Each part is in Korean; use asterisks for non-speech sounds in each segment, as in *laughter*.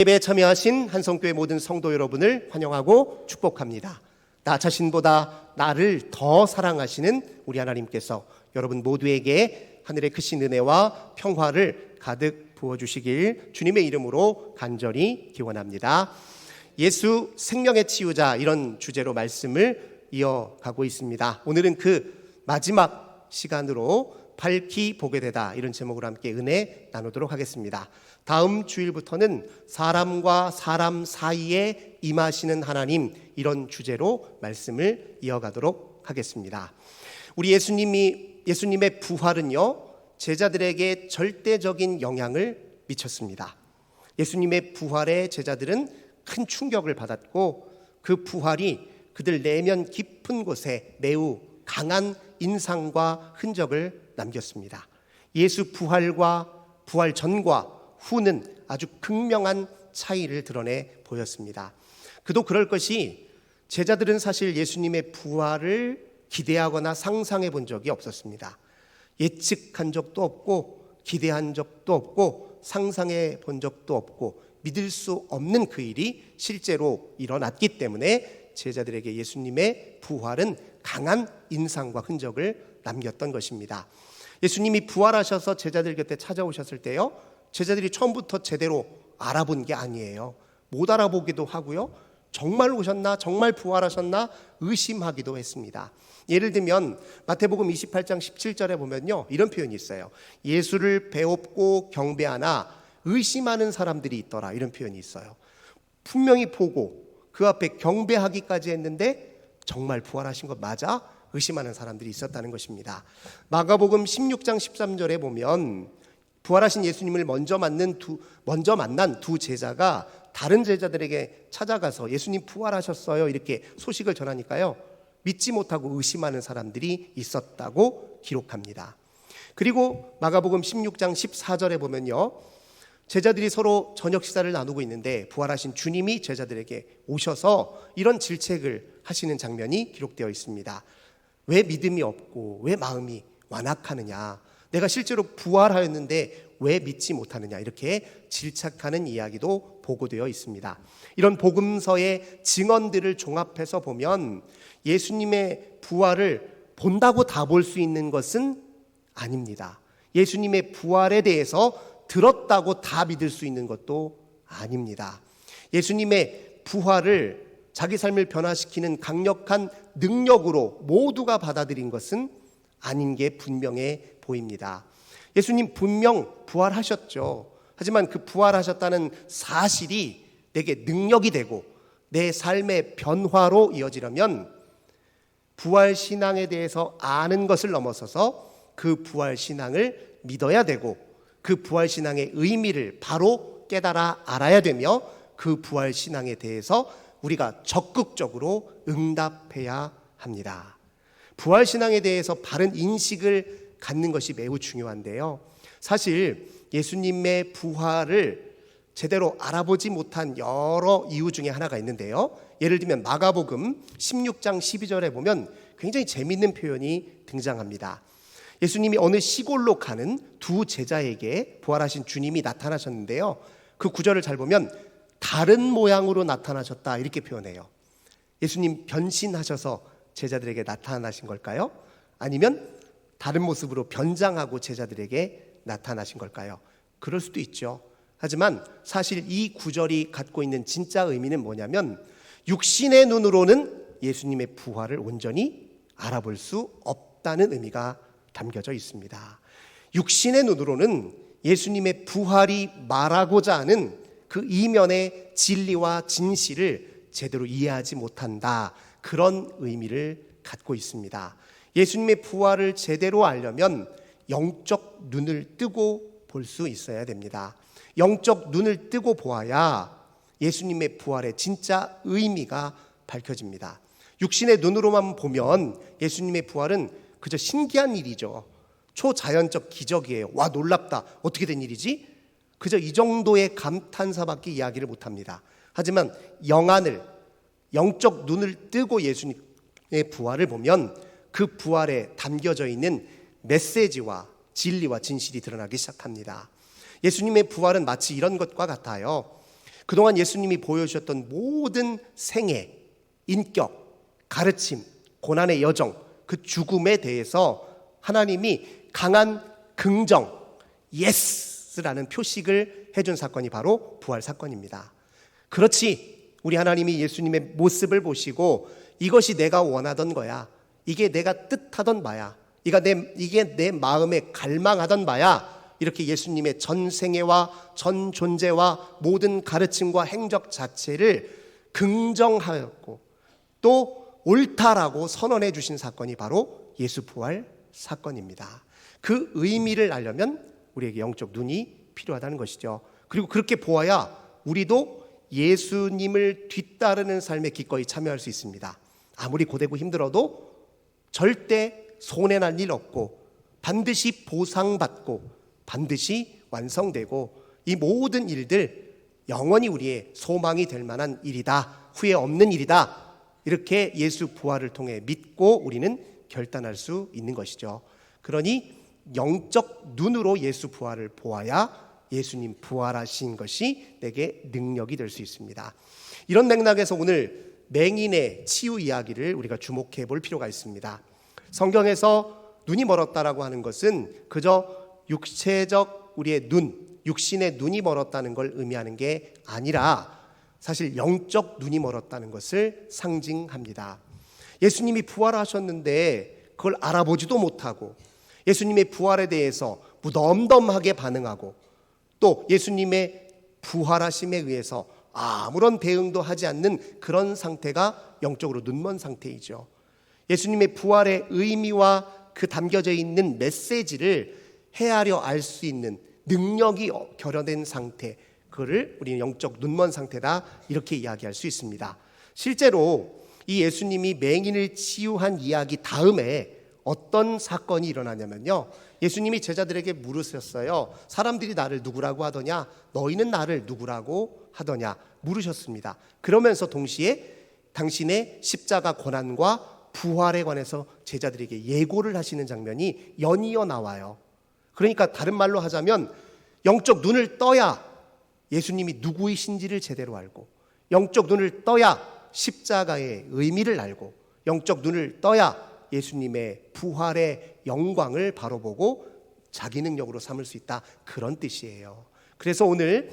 예배에 참여하신 한성교회 모든 성도 여러분을 환영하고 축복합니다. 나 자신보다 나를 더 사랑하시는 우리 하나님께서 여러분 모두에게 하늘의 크신 은혜와 평화를 가득 부어주시길 주님의 이름으로 간절히 기원합니다. 예수 생명의 치유자 이런 주제로 말씀을 이어가고 있습니다. 오늘은 그 마지막 시간으로 밝히 보게 되다 이런 제목으로 함께 은혜 나누도록 하겠습니다. 다음 주일부터는 사람과 사람 사이에 임하시는 하나님 이런 주제로 말씀을 이어가도록 하겠습니다. 우리 예수님이 예수님의 부활은요 제자들에게 절대적인 영향을 미쳤습니다. 예수님의 부활에 제자들은 큰 충격을 받았고 그 부활이 그들 내면 깊은 곳에 매우 강한 인상과 흔적을 남겼습니다. 예수 부활과 부활 전과 후는 아주 극명한 차이를 드러내 보였습니다. 그도 그럴 것이 제자들은 사실 예수님의 부활을 기대하거나 상상해 본 적이 없었습니다. 예측한 적도 없고 기대한 적도 없고 상상해 본 적도 없고 믿을 수 없는 그 일이 실제로 일어났기 때문에 제자들에게 예수님의 부활은 강한 인상과 흔적을 남겼던 것입니다. 예수님이 부활하셔서 제자들 곁에 찾아오셨을 때요. 제자들이 처음부터 제대로 알아본 게 아니에요. 못 알아보기도 하고요. 정말 오셨나? 정말 부활하셨나? 의심하기도 했습니다. 예를 들면 마태복음 28장 17절에 보면요. 이런 표현이 있어요. 예수를 배웁고 경배하나 의심하는 사람들이 있더라. 이런 표현이 있어요. 분명히 보고 그 앞에 경배하기까지 했는데 정말 부활하신 것 맞아? 의심하는 사람들이 있었다는 것입니다. 마가복음 16장 13절에 보면 부활하신 예수님을 먼저 만난 두 먼저 만난 두 제자가 다른 제자들에게 찾아가서 예수님 부활하셨어요 이렇게 소식을 전하니까요 믿지 못하고 의심하는 사람들이 있었다고 기록합니다. 그리고 마가복음 16장 14절에 보면요 제자들이 서로 저녁 식사를 나누고 있는데 부활하신 주님이 제자들에게 오셔서 이런 질책을 하시는 장면이 기록되어 있습니다. 왜 믿음이 없고 왜 마음이 완악하느냐? 내가 실제로 부활하였는데 왜 믿지 못하느냐 이렇게 질책하는 이야기도 보고되어 있습니다. 이런 복음서의 증언들을 종합해서 보면 예수님의 부활을 본다고 다 볼 수 있는 것은 아닙니다. 예수님의 부활에 대해서 들었다고 다 믿을 수 있는 것도 아닙니다. 예수님의 부활을 자기 삶을 변화시키는 강력한 능력으로 모두가 받아들인 것은 아닌 게 분명해 보입니다. 예수님 분명 부활하셨죠. 하지만 그 부활하셨다는 사실이 내게 능력이 되고 내 삶의 변화로 이어지려면 부활 신앙에 대해서 아는 것을 넘어서서 그 부활 신앙을 믿어야 되고 그 부활 신앙의 의미를 바로 깨달아 알아야 되며 그 부활 신앙에 대해서 우리가 적극적으로 응답해야 합니다. 부활 신앙에 대해서 바른 인식을 갖는 것이 매우 중요한데요. 사실 예수님의 부활을 제대로 알아보지 못한 여러 이유 중에 하나가 있는데요. 예를 들면 마가복음 16장 12절에 보면 굉장히 재밌는 표현이 등장합니다. 예수님이 어느 시골로 가는 두 제자에게 부활하신 주님이 나타나셨는데요. 그 구절을 잘 보면 다른 모양으로 나타나셨다 이렇게 표현해요. 예수님 변신하셔서 제자들에게 나타나신 걸까요? 아니면 다른 모습으로 변장하고 제자들에게 나타나신 걸까요? 그럴 수도 있죠. 하지만 사실 이 구절이 갖고 있는 진짜 의미는 뭐냐면 육신의 눈으로는 예수님의 부활을 온전히 알아볼 수 없다는 의미가 담겨져 있습니다. 육신의 눈으로는 예수님의 부활이 말하고자 하는 그 이면의 진리와 진실을 제대로 이해하지 못한다. 그런 의미를 갖고 있습니다. 예수님의 부활을 제대로 알려면 영적 눈을 뜨고 볼 수 있어야 됩니다. 영적 눈을 뜨고 보아야 예수님의 부활의 진짜 의미가 밝혀집니다. 육신의 눈으로만 보면 예수님의 부활은 그저 신기한 일이죠. 초자연적 기적이에요. 와, 놀랍다. 어떻게 된 일이지? 그저 이 정도의 감탄사밖에 이야기를 못 합니다. 하지만 영안을, 영적 눈을 뜨고 예수님의 부활을 보면 그 부활에 담겨져 있는 메시지와 진리와 진실이 드러나기 시작합니다. 예수님의 부활은 마치 이런 것과 같아요. 그동안 예수님이 보여주셨던 모든 생애, 인격, 가르침, 고난의 여정, 그 죽음에 대해서 하나님이 강한 긍정, 예스라는 표식을 해준 사건이 바로 부활 사건입니다. 그렇지. 우리 하나님이 예수님의 모습을 보시고 이것이 내가 원하던 거야. 이게 내가 뜻하던 바야. 이가 내, 이게 내 마음에 갈망하던 바야. 이렇게 예수님의 전 생애와 전 존재와 모든 가르침과 행적 자체를 긍정하였고 또 옳다라고 선언해 주신 사건이 바로 예수 부활 사건입니다. 그 의미를 알려면 우리에게 영적 눈이 필요하다는 것이죠. 그리고 그렇게 보아야 우리도 예수님을 뒤따르는 삶에 기꺼이 참여할 수 있습니다. 아무리 고되고 힘들어도 절대 손해 날 일 없고 반드시 보상받고 반드시 완성되고 이 모든 일들 영원히 우리의 소망이 될 만한 일이다. 후회 없는 일이다. 이렇게 예수 부활을 통해 믿고 우리는 결단할 수 있는 것이죠. 그러니 영적 눈으로 예수 부활을 보아야 예수님 부활하신 것이 내게 능력이 될 수 있습니다. 이런 맥락에서 오늘 맹인의 치유 이야기를 우리가 주목해 볼 필요가 있습니다. 성경에서 눈이 멀었다라고 하는 것은 그저 육체적 우리의 눈, 육신의 눈이 멀었다는 걸 의미하는 게 아니라 사실 영적 눈이 멀었다는 것을 상징합니다. 예수님이 부활하셨는데 그걸 알아보지도 못하고 예수님의 부활에 대해서 무덤덤하게 반응하고 또 예수님의 부활하심에 의해서 아무런 대응도 하지 않는 그런 상태가 영적으로 눈먼 상태이죠. 예수님의 부활의 의미와 그 담겨져 있는 메시지를 헤아려 알 수 있는 능력이 결여된 상태, 그를 우리는 영적 눈먼 상태다 이렇게 이야기할 수 있습니다. 실제로 이 예수님이 맹인을 치유한 이야기 다음에 어떤 사건이 일어나냐면요. 예수님이 제자들에게 물으셨어요. 사람들이 나를 누구라고 하더냐? 너희는 나를 누구라고 하더냐? 물으셨습니다. 그러면서 동시에 당신의 십자가 고난과 부활에 관해서 제자들에게 예고를 하시는 장면이 연이어 나와요. 그러니까 다른 말로 하자면 영적 눈을 떠야 예수님이 누구이신지를 제대로 알고 영적 눈을 떠야 십자가의 의미를 알고 영적 눈을 떠야 예수님의 부활의 영광을 바로 보고 자기 능력으로 삼을 수 있다. 그런 뜻이에요. 그래서 오늘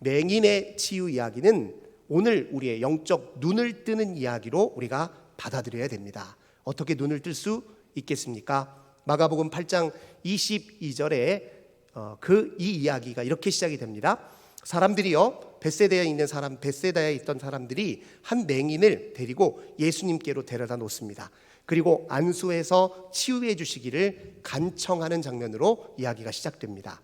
맹인의 치유 이야기는 오늘 우리의 영적 눈을 뜨는 이야기로 우리가 받아들여야 됩니다. 어떻게 눈을 뜰 수 있겠습니까? 마가복음 8장 22절에 어, 그이 이야기가 이렇게 시작이 됩니다. 사람들이요 베세다에 있는 사람 베세다에 있던 사람들이 한 맹인을 데리고 예수님께로 데려다 놓습니다. 그리고 안수해서 치유해 주시기를 간청하는 장면으로 이야기가 시작됩니다.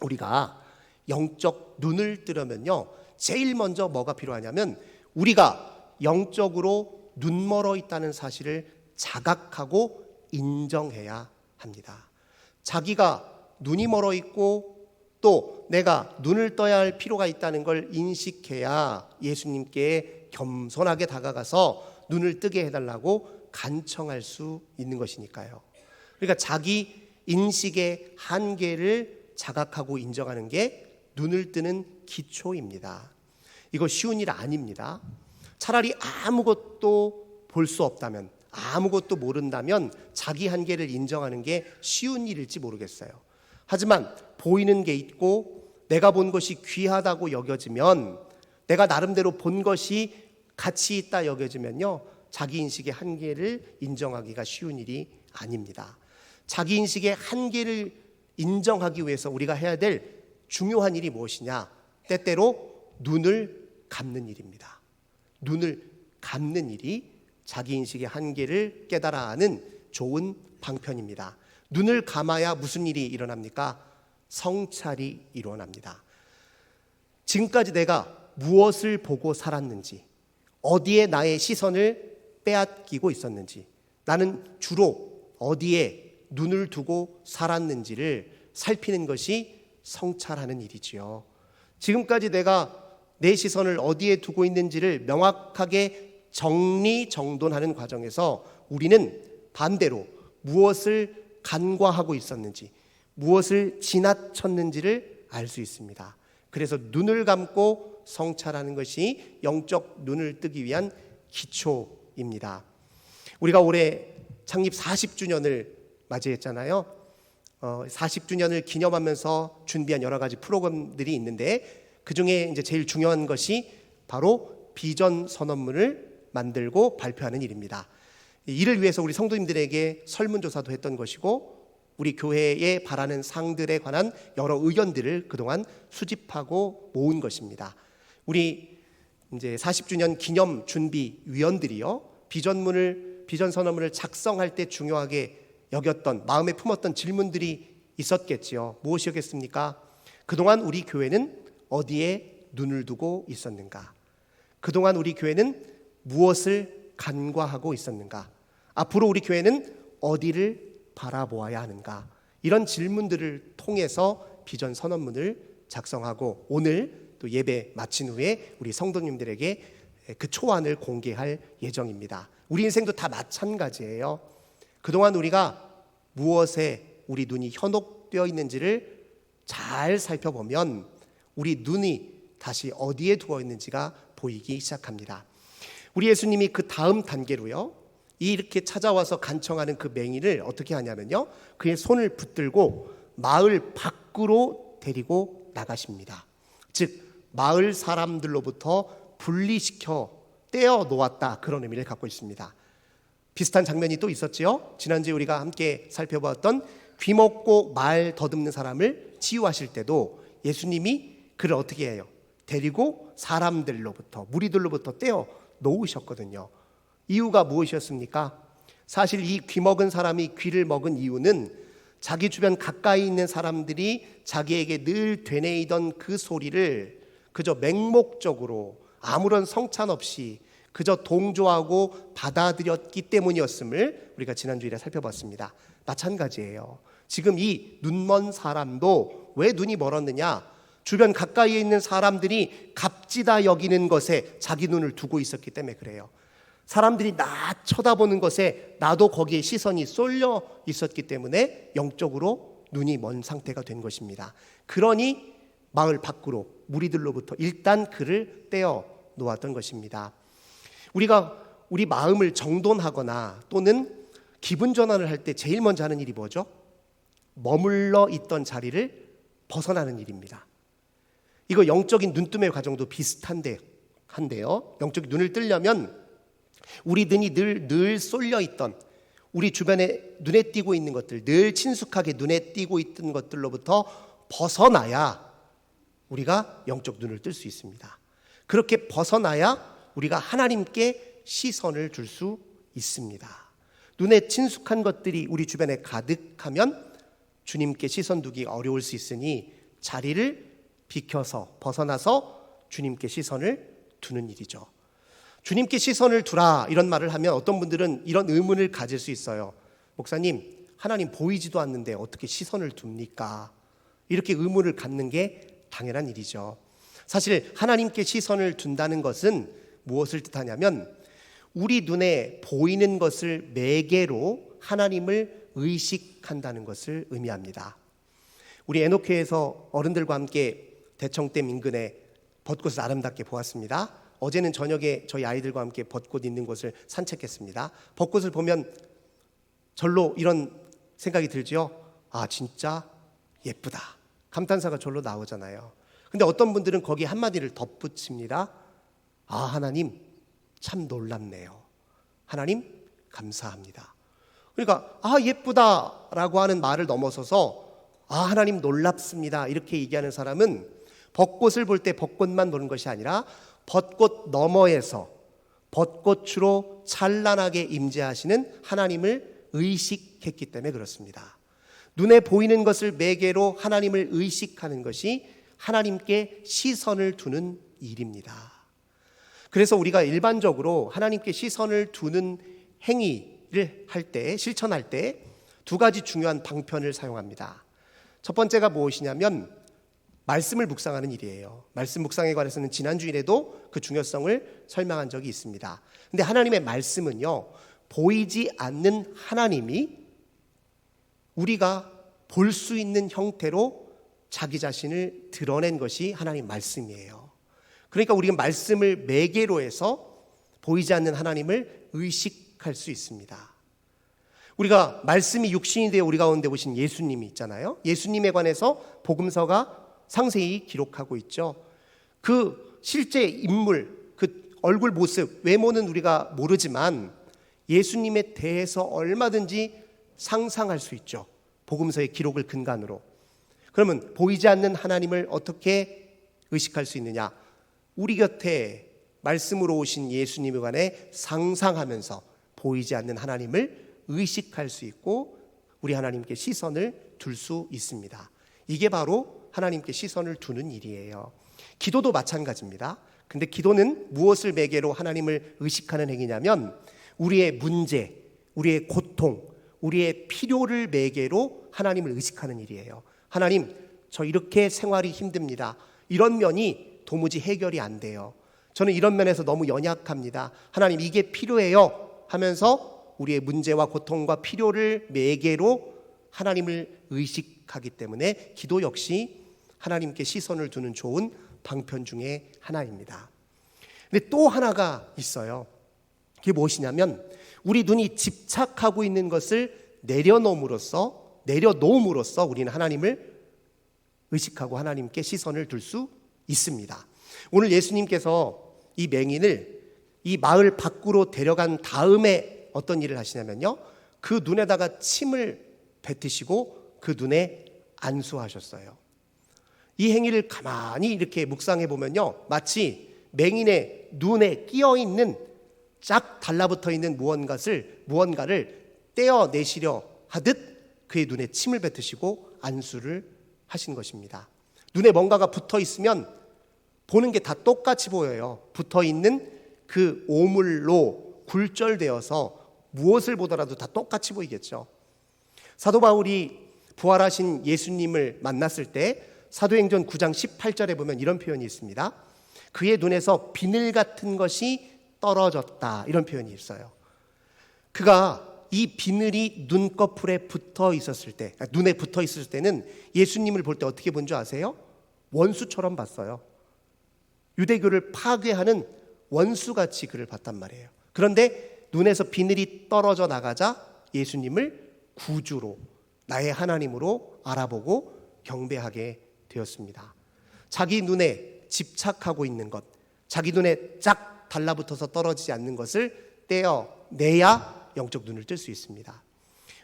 우리가 영적 눈을 뜨려면요. 제일 먼저 뭐가 필요하냐면 우리가 영적으로 눈멀어 있다는 사실을 자각하고 인정해야 합니다. 자기가 눈이 멀어 있고 또 내가 눈을 떠야 할 필요가 있다는 걸 인식해야 예수님께 겸손하게 다가가서 눈을 뜨게 해달라고 간청할 수 있는 것이니까요. 그러니까 자기 인식의 한계를 자각하고 인정하는 게 눈을 뜨는 기초입니다. 이거 쉬운 일 아닙니다. 차라리 아무것도 볼 수 없다면, 아무것도 모른다면 자기 한계를 인정하는 게 쉬운 일일지 모르겠어요. 하지만 보이는 게 있고 내가 본 것이 귀하다고 여겨지면 내가 나름대로 본 것이 가치 있다 여겨지면요. 자기 인식의 한계를 인정하기가 쉬운 일이 아닙니다. 자기 인식의 한계를 인정하기 위해서 우리가 해야 될 중요한 일이 무엇이냐? 때때로 눈을 감는 일입니다. 눈을 감는 일이 자기 인식의 한계를 깨달아 하는 좋은 방편입니다. 눈을 감아야 무슨 일이 일어납니까? 성찰이 일어납니다. 지금까지 내가 무엇을 보고 살았는지, 어디에 나의 시선을 빼앗기고 있었는지, 나는 주로 어디에 눈을 두고 살았는지를 살피는 것이 성찰하는 일이지요. 지금까지 내가 내 시선을 어디에 두고 있는지를 명확하게 정리정돈하는 과정에서 우리는 반대로 무엇을 간과하고 있었는지, 무엇을 지나쳤는지를 알 수 있습니다. 그래서 눈을 감고 성찰하는 것이 영적 눈을 뜨기 위한 기초 입니다. 우리가 올해 창립 40주년을 맞이했잖아요. 어, 40주년을 기념하면서 준비한 여러 가지 프로그램들이 있는데 그 중에 이제 제일 중요한 것이 바로 비전 선언문을 만들고 발표하는 일입니다. 이를 위해서 우리 성도님들에게 설문조사도 했던 것이고 우리 교회에 바라는 상들에 관한 여러 의견들을 그동안 수집하고 모은 것입니다. 우리 이제 40주년 기념 준비 위원들이요. 비전문을 비전 선언문을 작성할 때 중요하게 여겼던 마음에 품었던 질문들이 있었겠지요. 무엇이었겠습니까? 그동안 우리 교회는 어디에 눈을 두고 있었는가? 그동안 우리 교회는 무엇을 간과하고 있었는가? 앞으로 우리 교회는 어디를 바라보아야 하는가? 이런 질문들을 통해서 비전 선언문을 작성하고 오늘 또 예배 마친 후에 우리 성도님들에게 그 초안을 공개할 예정입니다. 우리 인생도 다 마찬가지예요. 그동안 우리가 무엇에 우리 눈이 현혹되어 있는지를 잘 살펴보면 우리 눈이 다시 어디에 두어 있는지가 보이기 시작합니다. 우리 예수님이 그 다음 단계로요. 이렇게 찾아와서 간청하는 그 맹인을 어떻게 하냐면요. 그의 손을 붙들고 마을 밖으로 데리고 나가십니다. 즉 마을 사람들로부터 분리시켜 떼어 놓았다 그런 의미를 갖고 있습니다. 비슷한 장면이 또 있었지요. 지난주에 우리가 함께 살펴보았던 귀 먹고 말 더듬는 사람을 치유하실 때도 예수님이 그를 어떻게 해요? 데리고 사람들로부터 무리들로부터 떼어 놓으셨거든요. 이유가 무엇이었습니까? 사실 이 귀 먹은 사람이 귀를 먹은 이유는 자기 주변 가까이 있는 사람들이 자기에게 늘 되뇌이던 그 소리를 그저 맹목적으로 아무런 성찬 없이 그저 동조하고 받아들였기 때문이었음을 우리가 지난주에 살펴봤습니다. 마찬가지예요. 지금 이 눈먼 사람도 왜 눈이 멀었느냐? 주변 가까이에 있는 사람들이 값지다 여기는 것에 자기 눈을 두고 있었기 때문에 그래요. 사람들이 나 쳐다보는 것에 나도 거기에 시선이 쏠려 있었기 때문에 영적으로 눈이 먼 상태가 된 것입니다. 그러니 마을 밖으로 무리들로부터 일단 그를 떼어 놓았던 것입니다. 우리가 우리 마음을 정돈하거나 또는 기분 전환을 할 때 제일 먼저 하는 일이 뭐죠? 머물러 있던 자리를 벗어나는 일입니다. 이거 영적인 눈뜸의 과정도 비슷한데 한데요. 영적인 눈을 뜨려면 우리 눈이 늘, 늘 쏠려 있던 우리 주변에 눈에 띄고 있는 것들, 늘 친숙하게 눈에 띄고 있던 것들로부터 벗어나야 우리가 영적 눈을 뜰 수 있습니다. 그렇게 벗어나야 우리가 하나님께 시선을 줄 수 있습니다. 눈에 친숙한 것들이 우리 주변에 가득하면 주님께 시선 두기 어려울 수 있으니 자리를 비켜서 벗어나서 주님께 시선을 두는 일이죠. 주님께 시선을 두라 이런 말을 하면 어떤 분들은 이런 의문을 가질 수 있어요. 목사님, 하나님 보이지도 않는데 어떻게 시선을 둡니까? 이렇게 의문을 갖는 게 당연한 일이죠. 사실 하나님께 시선을 둔다는 것은 무엇을 뜻하냐면 우리 눈에 보이는 것을 매개로 하나님을 의식한다는 것을 의미합니다. 우리 에노케에서 어른들과 함께 대청댐 인근에 벚꽃을 아름답게 보았습니다. 어제는 저녁에 저희 아이들과 함께 벚꽃 있는 곳을 산책했습니다. 벚꽃을 보면 절로 이런 생각이 들지요. 아, 진짜 예쁘다. 감탄사가 절로 나오잖아요. 근데 어떤 분들은 거기에 한마디를 덧붙입니다. 아, 하나님, 참 놀랍네요. 하나님, 감사합니다. 그러니까, 아, 예쁘다 라고 하는 말을 넘어서서, 아, 하나님 놀랍습니다. 이렇게 얘기하는 사람은 벚꽃을 볼 때 벚꽃만 보는 것이 아니라 벚꽃 너머에서 벚꽃으로 찬란하게 임재하시는 하나님을 의식했기 때문에 그렇습니다. 눈에 보이는 것을 매개로 하나님을 의식하는 것이 하나님께 시선을 두는 일입니다. 그래서 우리가 일반적으로 하나님께 시선을 두는 행위를 할 때, 실천할 때 두 가지 중요한 방편을 사용합니다. 첫 번째가 무엇이냐면 말씀을 묵상하는 일이에요. 말씀 묵상에 관해서는 지난주일에도 그 중요성을 설명한 적이 있습니다. 근데 하나님의 말씀은요, 보이지 않는 하나님이 우리가 볼 수 있는 형태로 자기 자신을 드러낸 것이 하나님 말씀이에요. 그러니까 우리가 말씀을 매개로 해서 보이지 않는 하나님을 의식할 수 있습니다. 우리가 말씀이 육신이 되어 우리 가운데 오신 예수님이 있잖아요. 예수님에 관해서 복음서가 상세히 기록하고 있죠. 그 실제 인물, 그 얼굴 모습, 외모는 우리가 모르지만 예수님에 대해서 얼마든지 상상할 수 있죠. 복음서의 기록을 근간으로. 그러면 보이지 않는 하나님을 어떻게 의식할 수 있느냐? 우리 곁에 말씀으로 오신 예수님에 관해 상상하면서 보이지 않는 하나님을 의식할 수 있고 우리 하나님께 시선을 둘 수 있습니다. 이게 바로 하나님께 시선을 두는 일이에요. 기도도 마찬가지입니다. 근데 기도는 무엇을 매개로 하나님을 의식하는 행위냐면 우리의 문제, 우리의 고통, 우리의 필요를 매개로 하나님을 의식하는 일이에요. 하나님, 저 이렇게 생활이 힘듭니다. 이런 면이 도무지 해결이 안 돼요. 저는 이런 면에서 너무 연약합니다. 하나님, 이게 필요해요. 하면서 우리의 문제와 고통과 필요를 매개로 하나님을 의식하기 때문에 기도 역시 하나님께 시선을 두는 좋은 방편 중에 하나입니다. 근데 또 하나가 있어요. 그게 무엇이냐면 우리 눈이 집착하고 있는 것을 내려놓음으로써 내려놓음으로써 우리는 하나님을 의식하고 하나님께 시선을 둘 수 있습니다. 오늘 예수님께서 이 맹인을 이 마을 밖으로 데려간 다음에 어떤 일을 하시냐면요. 그 눈에다가 침을 뱉으시고 그 눈에 안수하셨어요. 이 행위를 가만히 이렇게 묵상해 보면요. 마치 맹인의 눈에 끼어 있는 쫙 달라붙어 있는 무언가를 무언가를 떼어내시려 하듯 그의 눈에 침을 뱉으시고 안수를 하신 것입니다. 눈에 뭔가가 붙어 있으면 보는 게 다 똑같이 보여요. 붙어 있는 그 오물로 굴절되어서 무엇을 보더라도 다 똑같이 보이겠죠. 사도 바울이 부활하신 예수님을 만났을 때 사도행전 9장 18절에 보면 이런 표현이 있습니다. 그의 눈에서 비늘 같은 것이 떨어졌다. 이런 표현이 있어요. 그가 이 비늘이 눈꺼풀에 붙어 있었을 때, 그러니까 눈에 붙어 있을 때는 예수님을 볼 때 어떻게 본 줄 아세요? 원수처럼 봤어요. 유대교를 파괴하는 원수같이 그를 봤단 말이에요. 그런데 눈에서 비늘이 떨어져 나가자 예수님을 구주로, 나의 하나님으로 알아보고 경배하게 되었습니다. 자기 눈에 집착하고 있는 것, 자기 눈에 쫙 달라붙어서 떨어지지 않는 것을 떼어내야 영적 눈을 뜰 수 있습니다.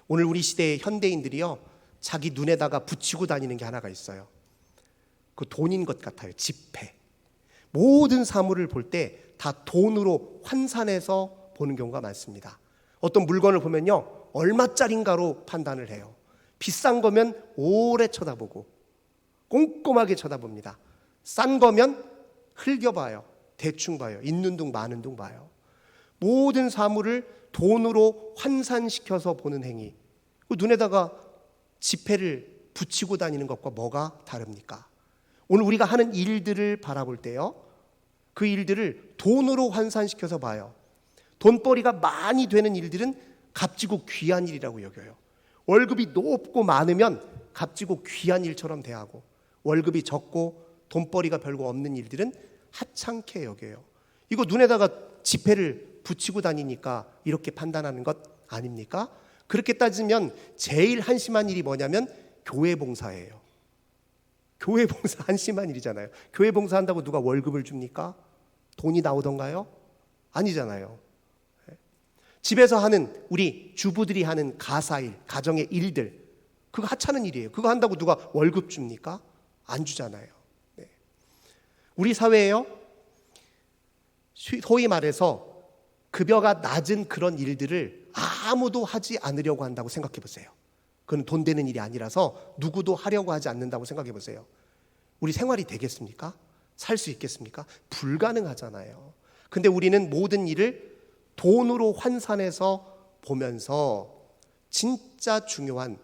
오늘 우리 시대의 현대인들이요, 자기 눈에다가 붙이고 다니는 게 하나가 있어요. 그 돈인 것 같아요. 지폐. 모든 사물을 볼 때 다 돈으로 환산해서 보는 경우가 많습니다. 어떤 물건을 보면요, 얼마짜린가로 판단을 해요. 비싼 거면 오래 쳐다보고, 꼼꼼하게 쳐다봅니다. 싼 거면 흘겨봐요. 대충 봐요. 있는 둥 마는 둥 봐요. 모든 사물을 돈으로 환산시켜서 보는 행위. 그 눈에다가 지폐를 붙이고 다니는 것과 뭐가 다릅니까? 오늘 우리가 하는 일들을 바라볼 때요. 그 일들을 돈으로 환산시켜서 봐요. 돈벌이가 많이 되는 일들은 값지고 귀한 일이라고 여겨요. 월급이 높고 많으면 값지고 귀한 일처럼 대하고 월급이 적고 돈벌이가 별거 없는 일들은 하찮게 여겨요. 이거 눈에다가 지폐를 붙이고 다니니까 이렇게 판단하는 것 아닙니까? 그렇게 따지면 제일 한심한 일이 뭐냐면 교회 봉사예요. 교회 봉사 *laughs* 한심한 일이잖아요. 교회 봉사한다고 누가 월급을 줍니까? 돈이 나오던가요? 아니잖아요. 집에서 하는 우리 주부들이 하는 가사일, 가정의 일들, 그거 하찮은 일이에요. 그거 한다고 누가 월급 줍니까? 안 주잖아요. 네. 우리 사회에요, 소위 말해서 급여가 낮은 그런 일들을 아무도 하지 않으려고 한다고 생각해 보세요. 그건 돈 되는 일이 아니라서 누구도 하려고 하지 않는다고 생각해 보세요. 우리 생활이 되겠습니까? 살 수 있겠습니까? 불가능하잖아요. 근데 우리는 모든 일을 돈으로 환산해서 보면서 진짜 중요한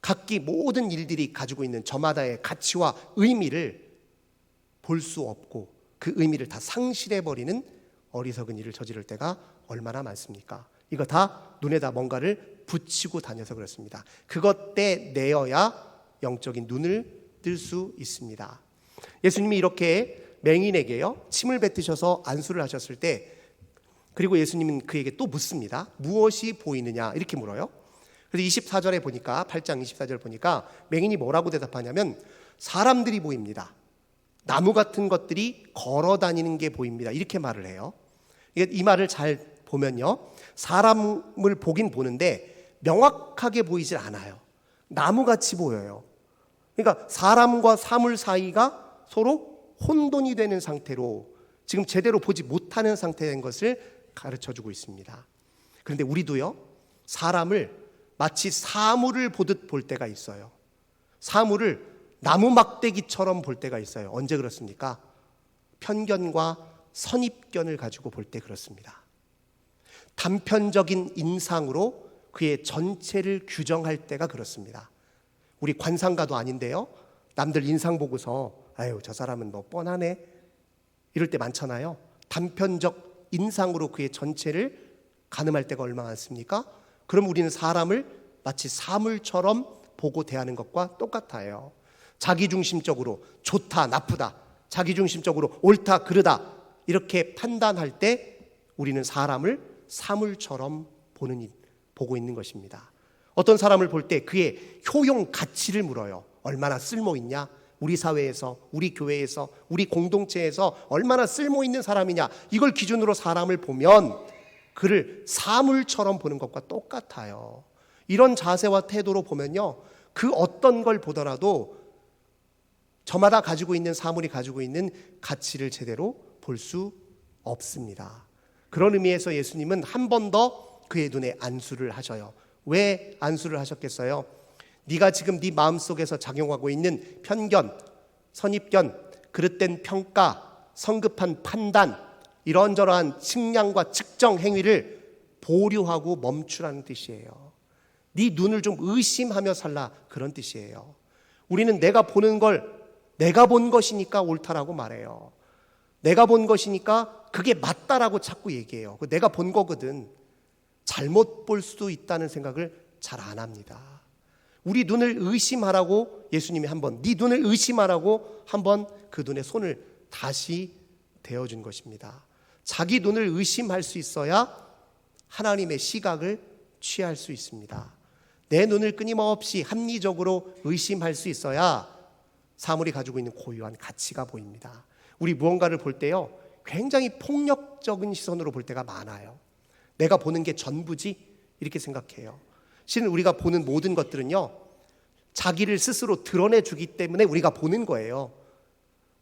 각기 모든 일들이 가지고 있는 저마다의 가치와 의미를 볼 수 없고 그 의미를 다 상실해 버리는 어리석은 일을 저지를 때가 얼마나 많습니까? 이거 다 눈에다 뭔가를 붙이고 다녀서 그렇습니다. 그것 때 내어야 영적인 눈을 뜰 수 있습니다. 예수님이 이렇게 맹인에게요 침을 뱉으셔서 안수를 하셨을 때 그리고 예수님은 그에게 또 묻습니다. 무엇이 보이느냐 이렇게 물어요. 그래서 24절에 보니까 8장 24절 보니까 맹인이 뭐라고 대답하냐면 사람들이 보입니다. 나무 같은 것들이 걸어 다니는 게 보입니다. 이렇게 말을 해요. 이 말을 잘 보면요. 사람을 보긴 보는데 명확하게 보이질 않아요. 나무같이 보여요. 그러니까 사람과 사물 사이가 서로 혼돈이 되는 상태로 지금 제대로 보지 못하는 상태인 것을 가르쳐 주고 있습니다. 그런데 우리도요, 사람을 마치 사물을 보듯 볼 때가 있어요. 사물을 나무 막대기처럼 볼 때가 있어요. 언제 그렇습니까? 편견과 선입견을 가지고 볼 때 그렇습니다. 단편적인 인상으로 그의 전체를 규정할 때가 그렇습니다. 우리 관상가도 아닌데요. 남들 인상 보고서 아유 저 사람은 뭐 뻔하네 이럴 때 많잖아요. 단편적 인상으로 그의 전체를 가늠할 때가 얼마나 많습니까? 그럼 우리는 사람을 마치 사물처럼 보고 대하는 것과 똑같아요. 자기중심적으로 좋다, 나쁘다, 자기중심적으로 옳다, 그르다 이렇게 판단할 때 우리는 사람을 사물처럼 보는 보고 있는 것입니다. 어떤 사람을 볼 때 그의 효용 가치를 물어요. 얼마나 쓸모 있냐? 우리 사회에서, 우리 교회에서, 우리 공동체에서 얼마나 쓸모 있는 사람이냐? 이걸 기준으로 사람을 보면 그를 사물처럼 보는 것과 똑같아요. 이런 자세와 태도로 보면요. 그 어떤 걸 보더라도 저마다 가지고 있는 사물이 가지고 있는 가치를 제대로 볼 수 없습니다. 그런 의미에서 예수님은 한 번 더 그의 눈에 안수를 하셔요. 왜 안수를 하셨겠어요? 네가 지금 네 마음속에서 작용하고 있는 편견, 선입견, 그릇된 평가, 성급한 판단, 이런저러한 측량과 측정 행위를 보류하고 멈추라는 뜻이에요. 네 눈을 좀 의심하며 살라 그런 뜻이에요. 우리는 내가 보는 걸 내가 본 것이니까 옳다라고 말해요. 내가 본 것이니까 그게 맞다라고 자꾸 얘기해요. 내가 본 거거든. 잘못 볼 수도 있다는 생각을 잘 안 합니다. 우리 눈을 의심하라고 예수님이 한번 네 눈을 의심하라고 한번 그 눈에 손을 다시 대어 준 것입니다. 자기 눈을 의심할 수 있어야 하나님의 시각을 취할 수 있습니다. 내 눈을 끊임없이 합리적으로 의심할 수 있어야 사물이 가지고 있는 고유한 가치가 보입니다. 우리 무언가를 볼 때요, 굉장히 폭력적인 시선으로 볼 때가 많아요. 내가 보는 게 전부지? 이렇게 생각해요. 실은 우리가 보는 모든 것들은요, 자기를 스스로 드러내주기 때문에 우리가 보는 거예요.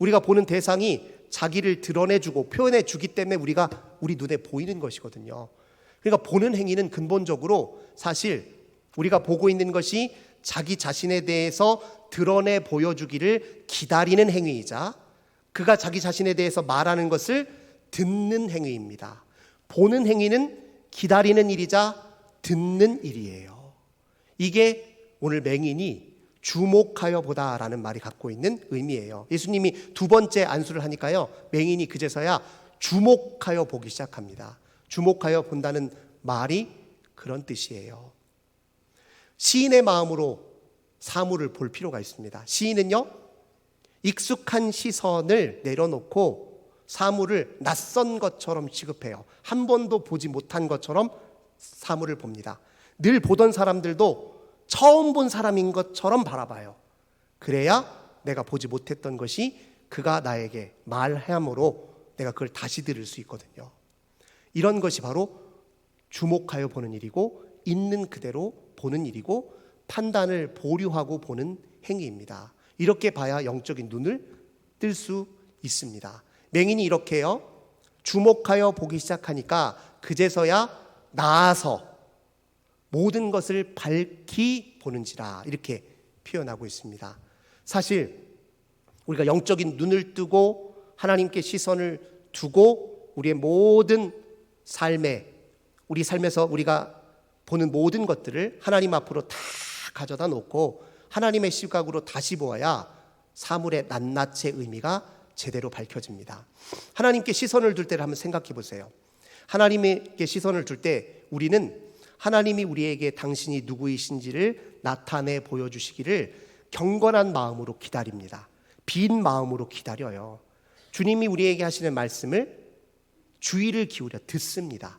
우리가 보는 대상이 자기를 드러내주고 표현해주기 때문에 우리가 우리 눈에 보이는 것이거든요. 그러니까 보는 행위는 근본적으로 사실 우리가 보고 있는 것이 자기 자신에 대해서 드러내 보여주기를 기다리는 행위이자 그가 자기 자신에 대해서 말하는 것을 듣는 행위입니다. 보는 행위는 기다리는 일이자 듣는 일이에요. 이게 오늘 맹인이 주목하여 보다라는 말이 갖고 있는 의미예요. 예수님이 두 번째 안수를 하니까요. 맹인이 그제서야 주목하여 보기 시작합니다. 주목하여 본다는 말이 그런 뜻이에요. 시인의 마음으로 사물을 볼 필요가 있습니다. 시인은요, 익숙한 시선을 내려놓고 사물을 낯선 것처럼 취급해요. 한 번도 보지 못한 것처럼 사물을 봅니다. 늘 보던 사람들도 처음 본 사람인 것처럼 바라봐요. 그래야 내가 보지 못했던 것이 그가 나에게 말함으로 내가 그걸 다시 들을 수 있거든요. 이런 것이 바로 주목하여 보는 일이고 있는 그대로 보는 일이고 판단을 보류하고 보는 행위입니다. 이렇게 봐야 영적인 눈을 뜰 수 있습니다. 맹인이 이렇게요. 주목하여 보기 시작하니까 그제서야 나아서 모든 것을 밝히 보는지라 이렇게 표현하고 있습니다. 사실 우리가 영적인 눈을 뜨고 하나님께 시선을 두고 우리의 모든 삶에 우리 삶에서 우리가 보는 모든 것들을 하나님 앞으로 다 가져다 놓고 하나님의 시각으로 다시 보아야 사물의 낱낱의 의미가 제대로 밝혀집니다. 하나님께 시선을 둘 때를 한번 생각해 보세요. 하나님께 시선을 둘 때 우리는 하나님이 우리에게 당신이 누구이신지를 나타내 보여주시기를 경건한 마음으로 기다립니다. 빈 마음으로 기다려요. 주님이 우리에게 하시는 말씀을 주의를 기울여 듣습니다.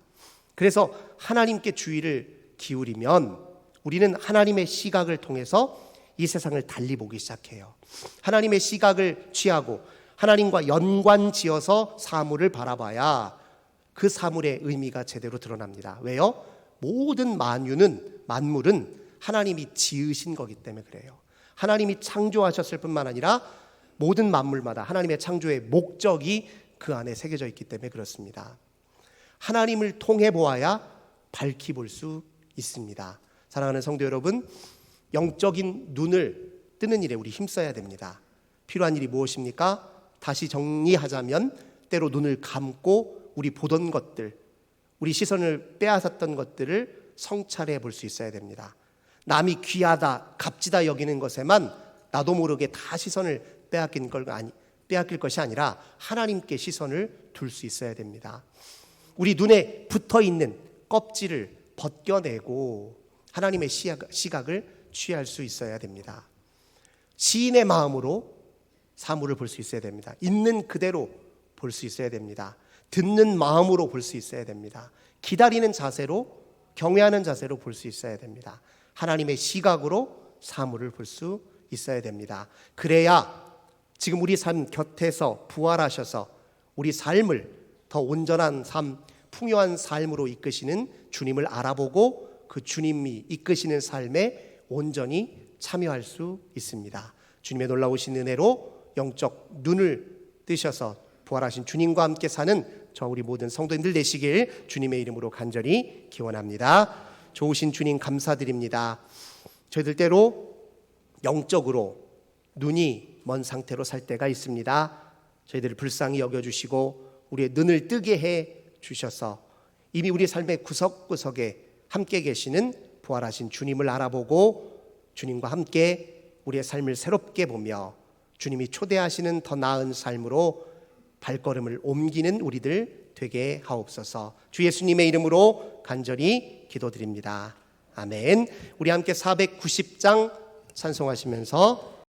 그래서 하나님께 주의를 기울이면 우리는 하나님의 시각을 통해서 이 세상을 달리 보기 시작해요. 하나님의 시각을 취하고 하나님과 연관 지어서 사물을 바라봐야 그 사물의 의미가 제대로 드러납니다. 왜요? 모든 만유는 만물은 하나님이 지으신 거기 때문에 그래요. 하나님이 창조하셨을 뿐만 아니라 모든 만물마다 하나님의 창조의 목적이 그 안에 새겨져 있기 때문에 그렇습니다. 하나님을 통해 보아야 밝히 볼 수 있습니다. 사랑하는 성도 여러분, 영적인 눈을 뜨는 일에 우리 힘써야 됩니다. 필요한 일이 무엇입니까? 다시 정리하자면 때로 눈을 감고 우리 보던 것들, 우리 시선을 빼앗았던 것들을 성찰해 볼 수 있어야 됩니다. 남이 귀하다, 값지다 여기는 것에만 나도 모르게 다 시선을 빼앗긴 걸 아니 빼앗길 것이 아니라 하나님께 시선을 둘 수 있어야 됩니다. 우리 눈에 붙어 있는 껍질을 벗겨내고 하나님의 시각 을 취할 수 있어야 됩니다. 시인의 마음으로 사물을 볼 수 있어야 됩니다. 있는 그대로 볼 수 있어야 됩니다. 듣는 마음으로 볼 수 있어야 됩니다. 기다리는 자세로 경외하는 자세로 볼 수 있어야 됩니다. 하나님의 시각으로 사물을 볼 수 있어야 됩니다. 그래야 지금 우리 삶 곁에서 부활하셔서 우리 삶을 더 온전한 삶, 풍요한 삶으로 이끄시는 주님을 알아보고 그 주님이 이끄시는 삶에 온전히 참여할 수 있습니다. 주님의 놀라우신 은혜로 영적 눈을 뜨셔서 부활하신 주님과 함께 사는 저 우리 모든 성도님들 되시길 주님의 이름으로 간절히 기원합니다. 좋으신 주님 감사드립니다. 저희들 때로 영적으로 눈이 먼 상태로 살 때가 있습니다. 저희들을 불쌍히 여겨주시고 우리의 눈을 뜨게 해 주셔서 이미 우리 삶의 구석구석에 함께 계시는 부활하신 주님을 알아보고 주님과 함께 우리의 삶을 새롭게 보며 주님이 초대하시는 더 나은 삶으로 발걸음을 옮기는 우리들 되게 하옵소서. 주 예수님의 이름으로 간절히 기도드립니다. 아멘. 우리 함께 490장 찬송하시면서